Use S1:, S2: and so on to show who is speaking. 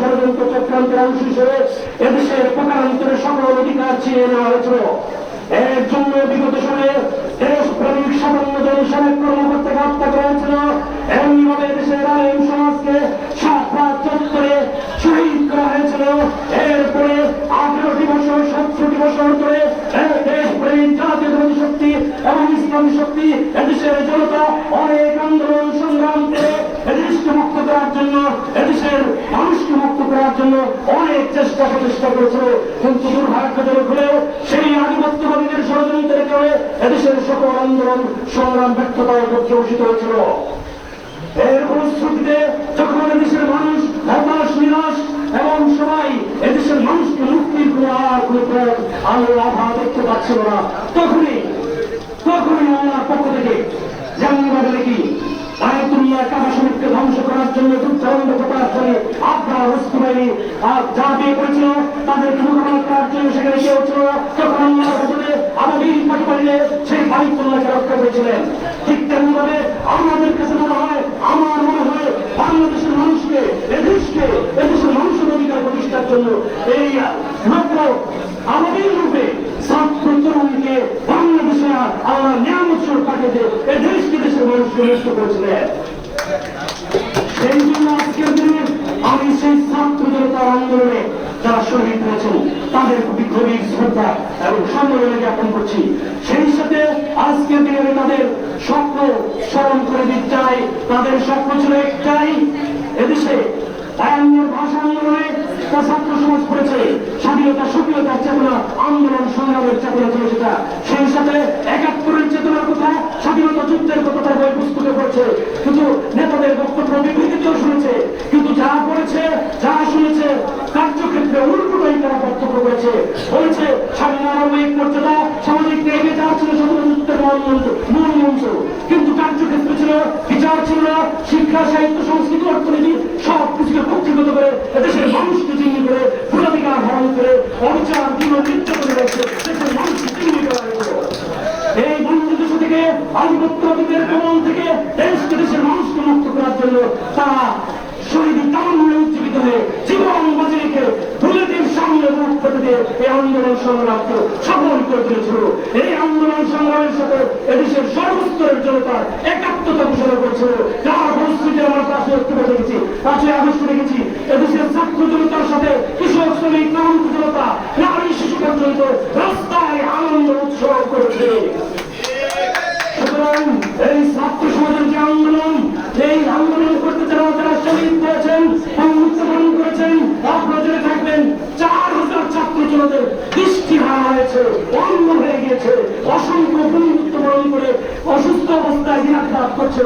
S1: ষড়যন্ত্র চক্রান্তের অংশ হিসেবে এদেশের প্রকারান্তরে সকল অধিকার ছিনিয়ে নেওয়া হয়েছিল। এর জন্য বিগত সময়ে দেশ প্রেমিক সামান্য জন সাবেক কর্মকর্তাকে শহীদ করা এরপরে আঠেরোটি বছর, সতেরোটি বছর ধরে শক্তি এবং ইসলামী শক্তি, এদেশের জনতা অনেক আন্দোলন, সংগ্রাম করে এদেশকে মুক্ত করার জন্য, এদেশের মানুষকে মুক্ত করার জন্য অনেক চেষ্টা প্রচেষ্টা করেছিল। কিন্তু দুর্ভাগ্যজনক হলেও সেই আধিপত্যবাদীদের ষড়যন্ত্রের কারণে এদেশের সকল আন্দোলন, সংগ্রাম ব্যর্থতায় পর্যবসিত হয়েছিল। এর ফলশ্রুতিতে যখন এদেশের মানুষ হতাশ, নিরাশ এবং সবাই এদেশের মানুষকে মুক্তির কোনো আর কোনো পথ আলো আভা দেখতে পাচ্ছিল না, তখনই তখনই আল্লাহর আপনার হস্তি বাহিনী আর যা বিয়ে করেছিল মোকাবেলা করার জন্য সেখানে ছিল না। তখন আল্লাহর ভেতরে আমাদের পাটি পালিয়ে সেই বাড়িতুল্লাহকে রক্ষা করেছিলেন। ঠিক তেমনি ভাবে আমাদের কাছে মনে হয়, আমার মনে হয় বাংলাদেশের মানুষকে, এদেশকে, এদেশের মানুষের অধিকার প্রতিষ্ঠার জন্য এই লোক আমাদের রূপে ছাত্র তরুণকে বাংলাদেশে আল্লাহ নিয়ামত স্বরূপ পাঠিয়ে এ দেশকে দেশের মানুষকে নষ্ট করেছিলেন। সেই জন্য আজকের দিনে যারা শহীদ হয়েছেন, তাদের প্রতি গভীর শ্রদ্ধা এবং সম্মাননা জ্ঞাপন করছি। সেই সাথে আজকের দিনে তাদের স্বপ্ন স্মরণ করে দিতে চাই। তাদের স্বপ্ন ছিল একটাই, এদেশে বায়ান্নর ভাষা আন্দোলনে ছাত্র সমাজ করেছে স্বাধীনতা, স্বকীয়তার চেতনা, আন্দোলন, সংগ্রামের চেতনা ছিল সেটা। সেই সাথে একাত্তরের ছিল যুদ্ধের মূল মন্ত্র কিন্তু কার্যক্ষেত্র ছিল, বিচার ছিল না শিক্ষা, সাহিত্য, সংস্কৃতি, অর্থনীতি, সব কিছুকে কক্ষিগত করে এদেশের মানুষকে চিহ্নি করে, ভোটাধিকার হরণ করে, অবিচার জীবন নির্যাতন রয়েছে দেশের মানুষকে চিহ্নি করা। এই বাংলাদেশ থেকে আধিপত্যবাদীদের কবল থেকে দেশকে দেশের মানুষকে মুক্ত করার জন্য তারা শহীদ এই আন্দোলন সংগ্রামকে সফল করে তুলেছিল। এই আন্দোলন সংগ্রামের সাথে এদেশের সর্বস্তরের জনতার একাত্মতা ঘোষণা করেছিল। যার পরিস্থিতি আমরা পাশে দেখতে দেখেছি পাঁচই আগস্ট দেখেছি। এদেশের ছাত্র জনতার সাথে কৃষক শ্রমিক নামক জনতা, নারী শিশু পর্যন্ত রাস্তায় আনন্দ উৎসব করেছে। এই ছাত্র সমাজের যে আন্দোলন, এই আন্দোলন করতে যারা যারা শহীদ হয়েছে অন্ধ হয়ে গিয়েছে অসংখ্য বন্ধুত্ব বরণ করে অসুস্থ অবস্থায় দিনাঘাত করছে।